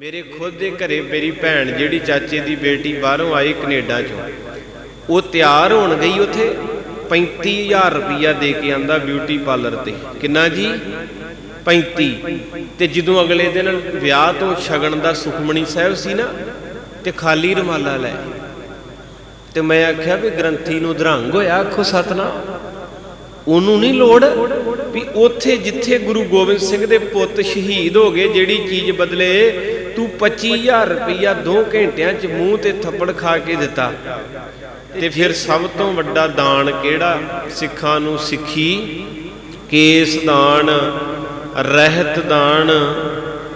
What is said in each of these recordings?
ਮੇਰੇ ਖੁਦ ਦੇ ਘਰੇ ਮੇਰੀ ਭੈਣ ਜਿਹੜੀ ਚਾਚੇ ਦੀ ਬੇਟੀ ਬਾਹਰੋਂ ਆਈ ਕੈਨੇਡਾ ਚੋਂ, ਉਹ ਤਿਆਰ ਹੋਣ ਗਈ ਉਥੇ 35000 ਰੁਪਇਆ ਦੇ ਕੇ ਆਂਦਾ ਬਿਊਟੀ ਪਾਰਲਰ ਤੇ। ਕਿੰਨਾ ਜੀ? 35 ਤੇ ਜਦੋਂ ਅਗਲੇ ਦਿਨ ਵਿਆਹ ਤੋਂ ਸ਼ਗਨ ਦਾ ਸੁਖਮਣੀ ਸਾਹਿਬ ਸੀ ਨਾ, ਤੇ ਖਾਲੀ ਰੁਮਾਲਾ ਲੈ ਤੇ ਮੈਂ ਆਖਿਆ ਵੀ ਗ੍ਰੰਥੀ ਨੂੰ ਧਰੰਗ ਹੋਇਆ, ਆਖੋ ਸਤਨਾਮ। ਉਹਨੂੰ ਨਹੀਂ ਲੋੜ ਵੀ ਉੱਥੇ ਜਿੱਥੇ ਗੁਰੂ ਗੋਬਿੰਦ ਸਿੰਘ ਦੇ ਪੁੱਤ ਸ਼ਹੀਦ ਹੋ ਗਏ, ਜਿਹੜੀ ਚੀਜ਼ ਬਦਲੇ ਤੂੰ 25000 ਰੁਪਇਆ 2 ਘੰਟਿਆਂ 'ਚ ਮੂੰਹ ਤੇ ਥੱਪੜ ਖਾ ਕੇ ਦਿੱਤਾ। ਤੇ ਫਿਰ ਸਭ ਤੋਂ ਵੱਡਾ ਦਾਨ ਕਿਹੜਾ? ਸਿੱਖਾਂ ਨੂੰ ਸਿੱਖੀ, ਕੇਸ ਦਾਨ, ਰਹਿਤ ਦਾਨ।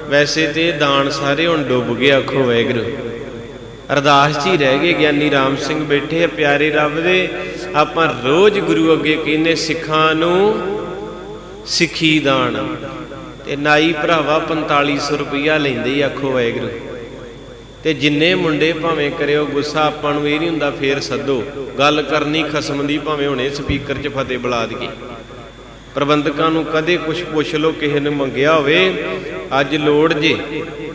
ਵੈਸੇ ਤੇ ਇਹ ਦਾਨ ਸਾਰੇ ਹੁਣ ਡੁੱਬ ਗਏ, ਆਖੋ ਵੈਗਰੂ ਅਰਦਾਸ 'ਚ ਹੀ ਰਹਿ ਗਏ, ਗਿਆਨੀ ਰਾਮ ਸਿੰਘ ਬੈਠੇ ਆ, ਪਿਆਰੇ ਰੱਬ ਦੇ। ਆਪਾਂ ਰੋਜ਼ ਗੁਰੂ ਅੱਗੇ ਕਹਿੰਦੇ, ਸਿੱਖਾਂ ਨੂੰ ਸਿੱਖੀ ਦਾਨ। ਤੇ ਨਾਈ ਭਰਾਵਾ 4500 ਰੁਪਇਆ ਲੈਂਦੇ ਹੀ ਆਖੋ ਵਾਹਿਗੁਰੂ। ਤੇ ਜਿੰਨੇ ਮੁੰਡੇ ਭਾਵੇਂ ਕਰਿਓ, ਗੁੱਸਾ ਆਪਾਂ ਨੂੰ ਇਹ ਨਹੀਂ ਹੁੰਦਾ ਫੇਰ ਸੱਦੋ। ਗੱਲ ਕਰਨੀ ਖਸਮ ਦੀ ਭਾਵੇਂ ਹੁਣੇ ਸਪੀਕਰ 'ਚ ਫਤਿਹ ਬੁਲਾ ਦਈਏ ਪ੍ਰਬੰਧਕਾਂ ਨੂੰ ਕਦੇ ਕੁਝ ਪੁੱਛ ਲਓ, ਕਿਸੇ ਨੇ ਮੰਗਿਆ ਹੋਵੇ, ਅੱਜ ਲੋੜ ਜੇ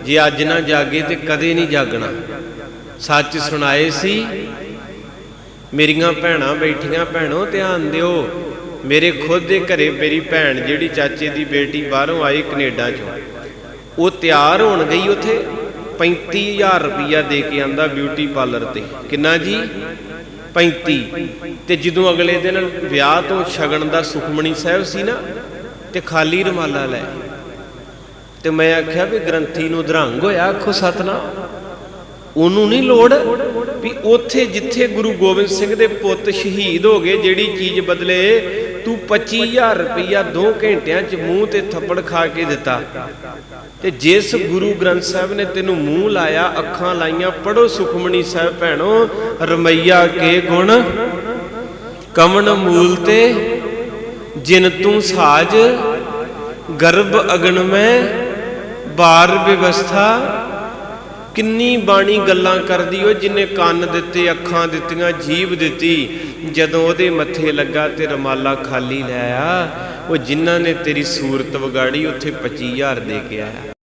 ਜੇ ਅੱਜ ਨਾ ਜਾਗੇ ਤੇ ਕਦੇ ਨਹੀਂ ਜਾਗਣਾ। ਸੱਚ ਸੁਣਾਏ ਸੀ, ਮੇਰੀਆਂ ਭੈਣਾਂ ਬੈਠੀਆਂ ਭੈਣੋ, ਧਿਆਨ ਦਿਓ। ਮੇਰੇ ਖੁਦ ਦੇ ਘਰੇ ਮੇਰੀ ਭੈਣ ਜਿਹੜੀ ਚਾਚੇ ਦੀ ਬੇਟੀ ਬਾਹਰੋਂ ਆਈ ਕੈਨੇਡਾ ਚੋਂ, ਉਹ ਤਿਆਰ ਹੋਣ ਗਈ ਉਥੇ 35000 ਰੁਪਇਆ ਦੇ ਕੇ ਆਂਦਾ ਬਿਊਟੀ ਪਾਰਲਰ ਤੇ। ਕਿੰਨਾ ਜੀ? 35 ਤੇ ਜਦੋਂ ਅਗਲੇ ਦਿਨ ਵਿਆਹ ਤੋਂ ਸ਼ਗਨ ਦਾ ਸੁਖਮਣੀ ਸਾਹਿਬ ਸੀ ਨਾ, ਤੇ ਖਾਲੀ ਰੁਮਾਲਾ ਲੈ ਤੇ ਮੈਂ ਆਖਿਆ ਵੀ ਗ੍ਰੰਥੀ ਨੂੰ ਧਰੰਗ ਹੋਇਆ, ਆਖੋ ਸਤਨਾਮ। ਉਹਨੂੰ ਨਹੀਂ ਲੋੜ ਵੀ ਉੱਥੇ ਜਿੱਥੇ ਗੁਰੂ ਗੋਬਿੰਦ ਸਿੰਘ ਦੇ ਪੁੱਤ ਸ਼ਹੀਦ ਹੋ ਗਏ, ਜਿਹੜੀ ਚੀਜ਼ ਬਦਲੇ ਤੂੰ 25000 ਰੁਪਇਆ 2 ਘੰਟਿਆਂ 'ਚ ਮੂੰਹ ਤੇ ਥੱਪੜ ਖਾ ਕੇ ਦਿੱਤਾ। ਤੇ ਜਿਸ ਗੁਰੂ ਗ੍ਰੰਥ ਸਾਹਿਬ ਨੇ ਤੈਨੂੰ ਮੂੰਹ ਲਾਇਆ, ਅੱਖਾਂ ਲਾਈਆਂ ਪੜੋ ਸੁਖਮਣੀ ਸਾਹਿਬ ਭੈਣੋ, ਰਮਈਆ ਕੇ ਗੁਣ ਕਮਨ ਮੂਲ ਤੇ ਜਿਨ ਤੂੰ ਸਾਜ, ਗਰਭ ਅਗਨ ਮੈਂ, ਬਾਰ ਵਿਵਸਥਾ ਕਿੰਨੀ ਬਾਣੀ ਗੱਲਾਂ ਕਰਦੀ ਓ ਜਿਨੇ ਕੰਨ ਦਿੱਤੇ, ਅੱਖਾਂ ਦਿੱਤੀਆਂ, ਜੀਭ ਦਿੱਤੀ। ਜਦੋਂ ਉਹਦੇ ਮੱਥੇ ਲੱਗਾ ਤੇ ਰਮਾਲਾ ਖਾਲੀ ਲੈ ਆ, ਉਹ ਜਿਨ੍ਹਾਂ ਨੇ ਤੇਰੀ ਸੂਰਤ ਵਿਗਾੜੀ, ਉੱਥੇ 25000 ਦੇ ਕੇ ਆਇਆ।